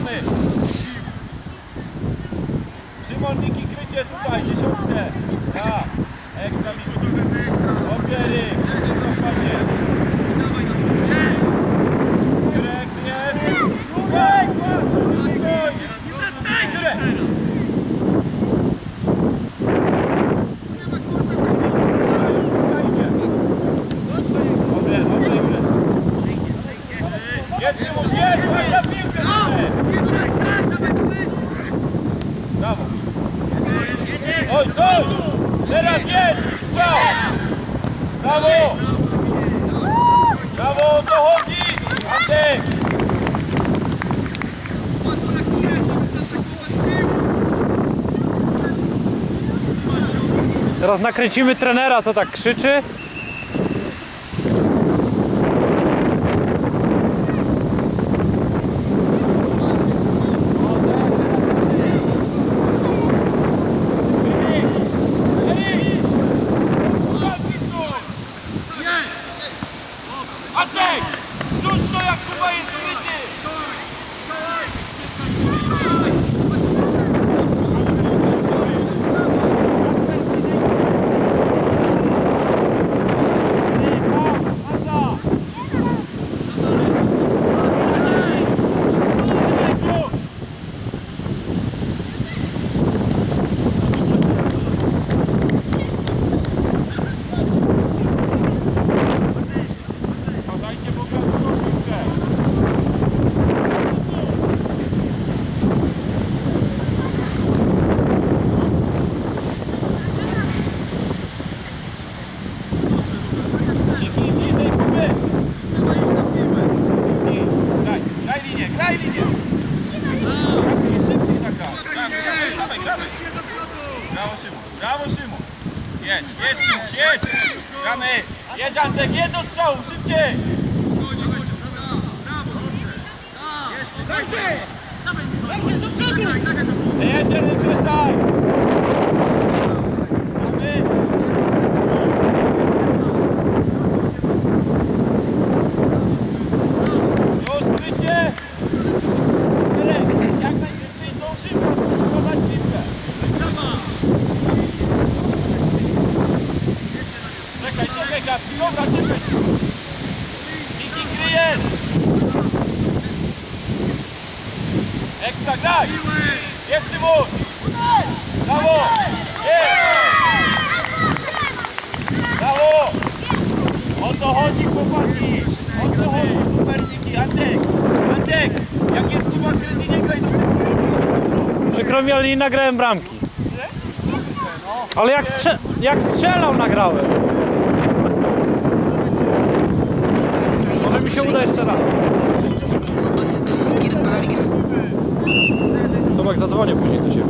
ム Brawo. Chodź, chodź! Teraz jedź! Ciao! Brawo! Brawo, to chodzi! Antek! Teraz nakręcimy trenera, co tak krzyczy. Jack! Rzuć to jak Kuba jest tak! Nie przyjmuj! Brawo! Nie! Brawo! O to chodzi chłopaki! O to chodzi superniki! Antek! Antek! Jak jest Kuba Kredy, nie graj do Przykro mi, ale nie nagrałem bramki. Ale jak, strze jak strzelał nagrałem. Może mi się uda jeszcze raz. Tomek zadzwonię później do siebie.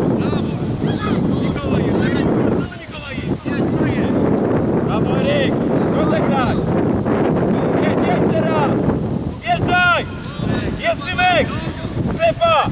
Brawo, Erik! Rozegraj! Jedź jeszcze raz! Jeżdżaj! Jest Szymek! Strefa!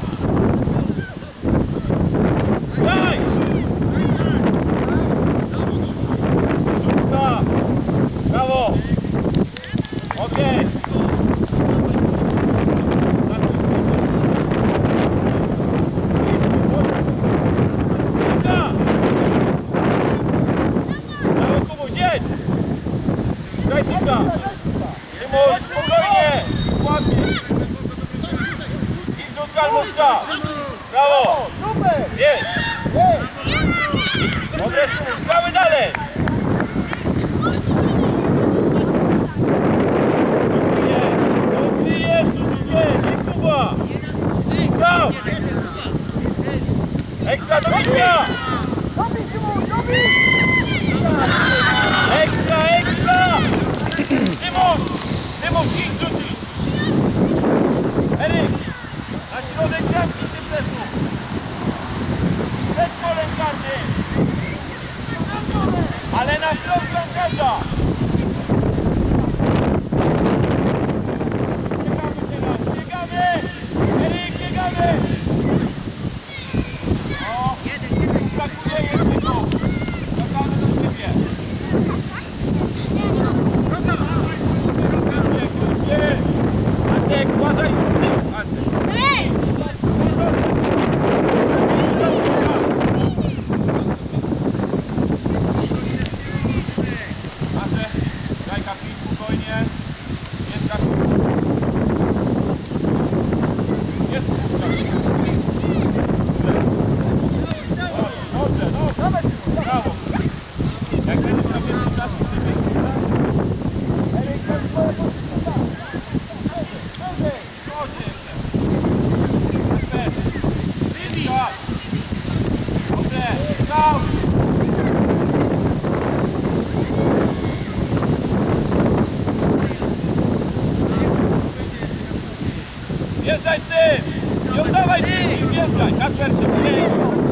przestań, tak pierwszy, mniej,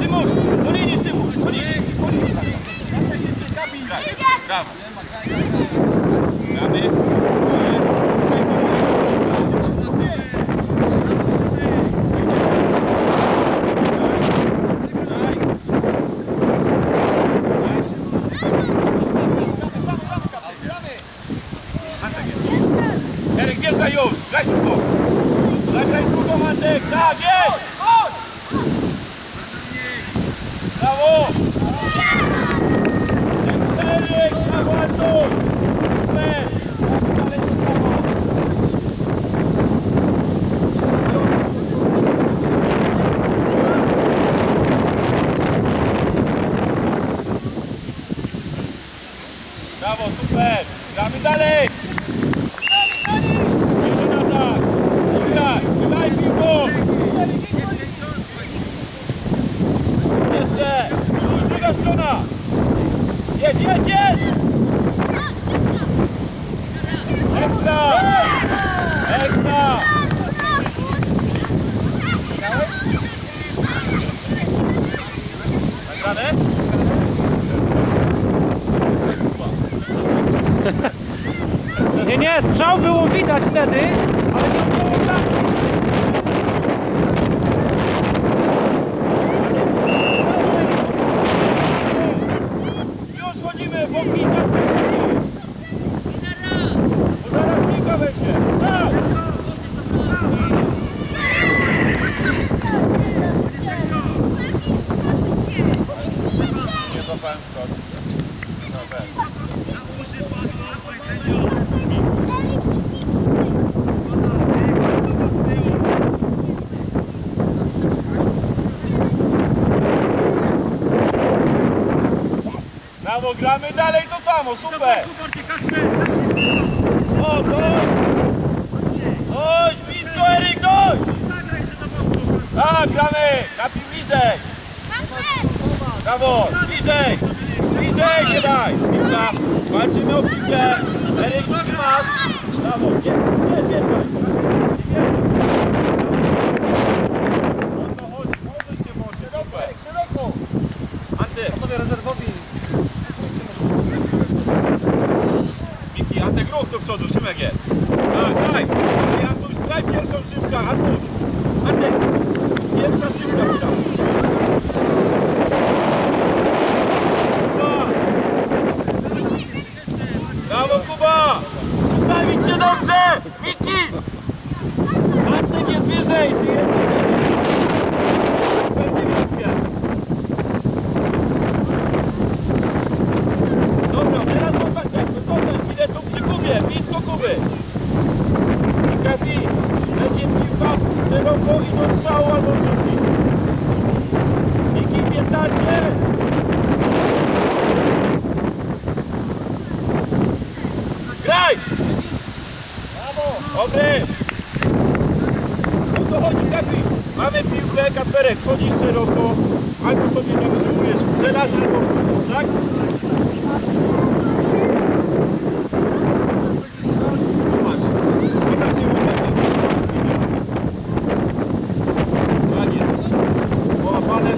Szymusz, do linii Szymusz, do linii, do linii, tak szybciej, Gabi, brawo, Gabi, Gabi, Stój! Stój! Nie, strzał było widać wtedy, ale nie było bramki. Już chodzimy, bo kilka. Bo zaraz kilka będzie. Tak! Nie złapałem skok. Na uszy padło, sędzio. Brawo, gramy dalej to samo, super! O, chodź! Chodź, blisko Eryk, chodź! zagraj się do boku. Tak, gramy! Kapi bliżej! Brawo, bliżej! Bliżej nie daj! Piłka, walczymy o piłkę! Eryk, trzymasz! Brawo, nie, O to chodzi, możesz się włączyć, super! Szeroko. Anty, Panowie rezerwowi. Miki, Antek ruch do przodu, Szymek jest. Tak, daj! I Antuś, daj pierwszą szybkę, Antuś! Antek, pierwsza szybka, Kuba. Kuba! Brawo, Kuba! Przedstawić się dobrze! Miki! Antek jest wyżej, ty jesteś... Będzie Miki. Dobra, teraz zostań ciasto, zostań, idę tu przy Kubie, blisko Kuby. I Kapi, będzie piłka szeroko i do strzału albo rzuci. Miki 15. Graj! Dobry! O co chodzi Kapi? Mamy Kasperek, chodzisz szeroko, albo sobie zatrzymujesz, strzelasz albo wchodzisz, tak? Masz. Nie tak się mówi. Ładnie. Połapane.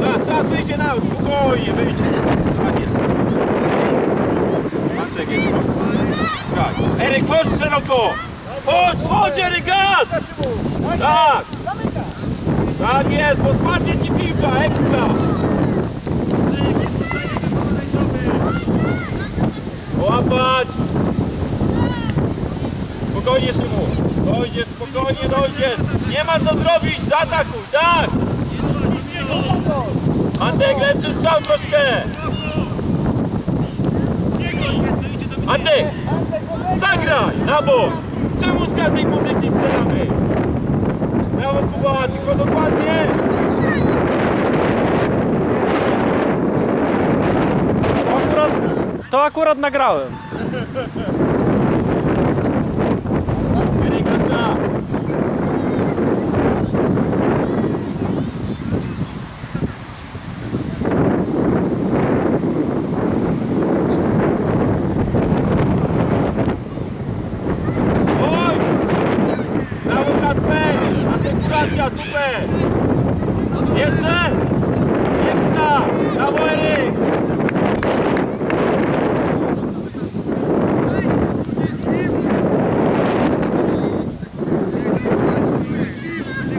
Czas, czas wyjdzie na spokojnie, wyjdzie. Ładnie. Masz jakieś. Tak. Eryk, chodź szeroko! Chodź, chodź Eryk, gaz! Tak! Tak jest, bo spadnie ci piłka, ekstra! Łapać! Spokojnie Szymu, dojdziesz, spokojnie dojdziesz! Nie ma co zrobić, zaatakuj, tak! Antek, lepszy strzał troszkę! Antek, zagraj, na bok! Czemu z każdej pozycji strzelamy? Brawo Kuba, tylko dokładnie! To akurat, to akurat nagrałem. Rygasa! Oj! Brawo Kasper! Asekuracja, super! Jeszcze! Ekstra! Brawo Eryk!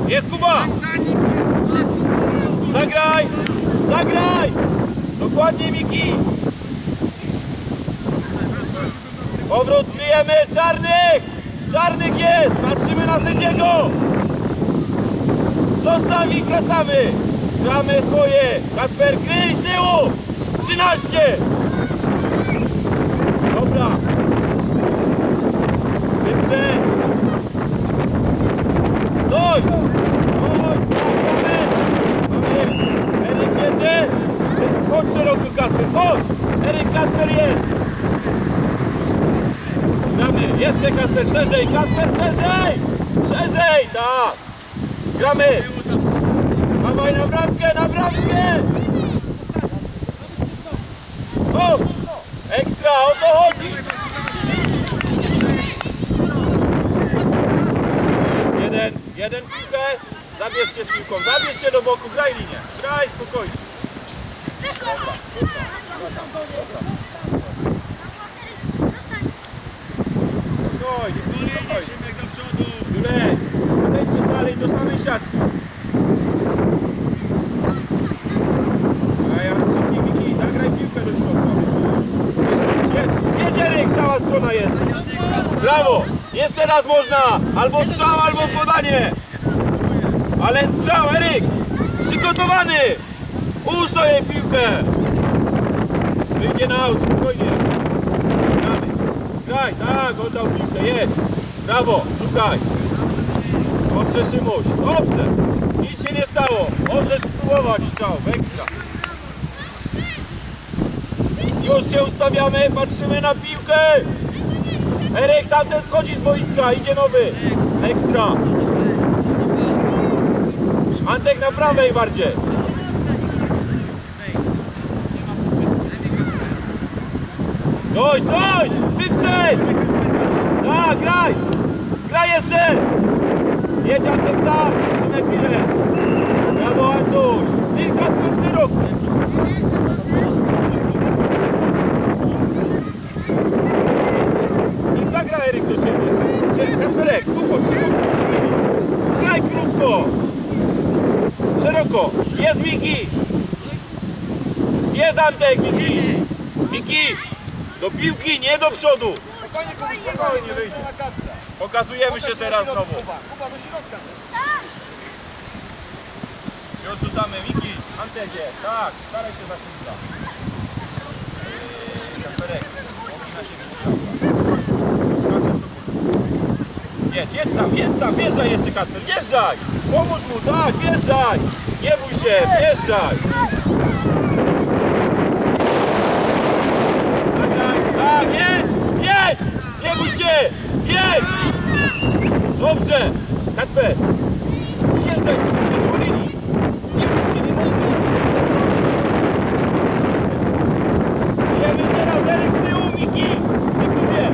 Jest Kuba! Zagraj! Zagraj! Dokładnie Miki! Powrót kryjemy! Czarnych! Czarnych jest! Patrzymy na sędziego! Zostaw ich, wracamy! Gramy swoje! Kasper, kryj z tyłu! 13! Dobra! Wyprzedź! Doj! Eryk bierze! Chodź szeroko Kasper, chodź! Eryk Kasper jest! Gramy! Jeszcze Kasper, szerzej! Kasper, szerzej! Szerzej! Tak! Gramy! Dawaj na bramkę, na bramkę! O! Ekstra, o to chodzi! Jeden, jeden piłkę, zabierz się z piłką, zabierz się do boku, graj linię. Graj spokojnie. Spokojnie, spokojnie. Szymek do przodu. Julek, dalej do samej siatki. A ja Miki, Miki, zagraj piłkę do środka. Jedź, jedź cała strona jest. Brawo, jeszcze raz można. Albo strzał, albo podanie. Ale strzał, Eryk, przygotowany. Ułóż piłkę. Wyjdzie na aut, spokojnie. Graj, tak, oddał piłkę, jedź. Brawo, szukaj. Dobrze Szymuś, dobrze. Nic się nie stało. Możesz spróbować strzał, ekstra. Już cię ustawiamy, patrzymy na piłkę. Eryk, tamten schodzi z boiska, idzie nowy. Ekstra. Antek na prawej bardziej. Dojdź, dojdź! Wyprzedź! Tak, graj! Graj jeszcze! Jedź Antek sam! Trzymaj chwilę! Brawo Antuś! Wilka swój szeroko! Niech zagra Eryk do ciebie! Cie- Kasperek, krótko, szeroko! Graj krótko! Szeroko! Jest Miki! Jest Antek, Miki! Miki! Do piłki, nie do przodu! Spokojnie, Spokojnie, wyjdzie. na. Pokazujemy się teraz znowu. Kuba, Kuba, do środka. Już rzucamy, Miki, Antek jest, tak, staraj się za szybka. Yy, Kasperek, ognij na siebie strzałka. Skaczesz do góry. Jedź, jedź sam, jedź sam, wjeżdżaj jeszcze Kasper, wjeżdżaj! Pomóż mu, tak, wjeżdżaj! Nie bój się, wjeżdżaj! Tak, jedź, jedź! Nie bój się, jedź! Dobrze, Kasper, wjeżdżaj do linii. Nie bój się, nie bój się. Jemy teraz Eryk z tyłu, Miki! Dziękuję!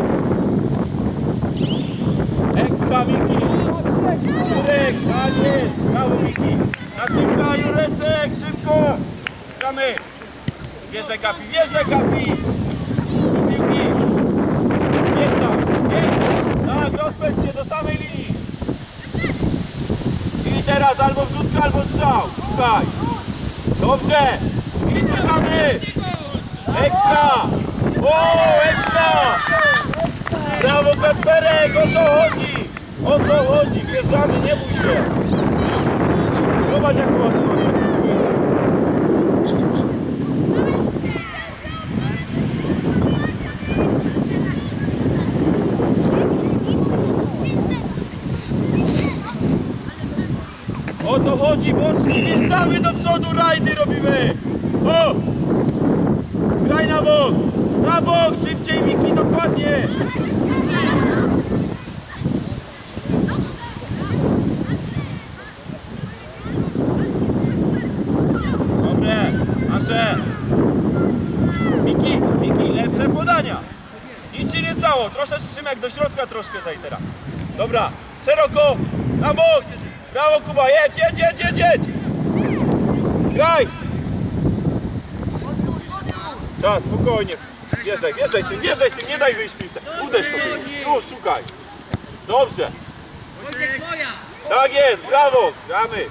Ekstra, Miki! Jurek, tak jest! Brawo, Miki! Na szybko, Jureczek, szybko! Gramy! Wjeżdżaj, Kapi, wjeżdżaj, Kapi! Do piłki! Tam, jedź! Tak, rozpędź się do samej linii! I teraz albo wrzutka, albo strzał! Szukaj! Dobrze! I czekamy! Ekstra! O, ekstra! Brawo Kacperek, o to chodzi! O to chodzi, wjeżdżamy, nie bój się! Zobacz jak ładnie. O to chodzi, boczki, wjeżdżamy do przodu, rajdy robimy! O! Graj na bok! Na bok! Szybciej Miki, dokładnie! Dobre, nasze! Miki, Miki, lepsze podania! Nic się nie stało, troszeczkę Szymek do środka troszkę daj teraz. Dobra, szeroko, na bok! Brawo Kuba, jedź, jedź, jedź, jedź, jedź! Graj! Tak, spokojnie. Wjeżdżaj, wjeżdżaj z tym, wjeżdżaj z tym, nie daj wyjść piłce. Uderz sobie. Już, szukaj. Dobrze. Tak jest, brawo, gramy.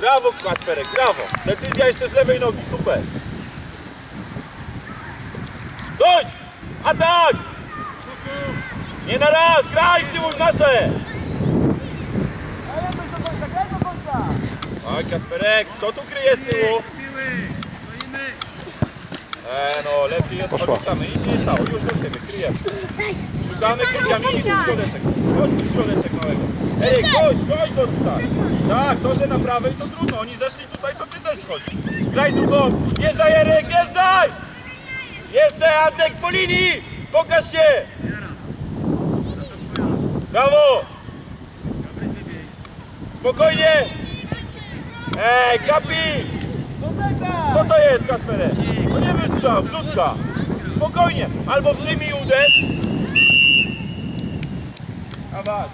Brawo, Kacperek, brawo. Decyzja jeszcze z lewej nogi, super. Dojdź! Atak! Nie na raz, graj, Szymuś, nasze! Oj, Kacperek, kto tu kryje z tyłu? E, no, lepiej jest odrzucamy. Nic nie stało, już do siebie, kryjemy. Szukamy krycia, Miki, tu środeczek. Chodź tu środeczek małego. Eryk, chodź, chodź do tutaj. Tak, to, że na prawej to trudno, oni zeszli tutaj, to ty też chodź. Graj drugą, wjeżdżaj Eryk, wjeżdżaj! Jeszcze Antek po linii, pokaż się! Brawo! Spokojnie! Ej, Kapi! Co to jest, Kasperek? To nie wystrzał, wrzutka. Spokojnie, albo przyjmij uderz. Dawaj.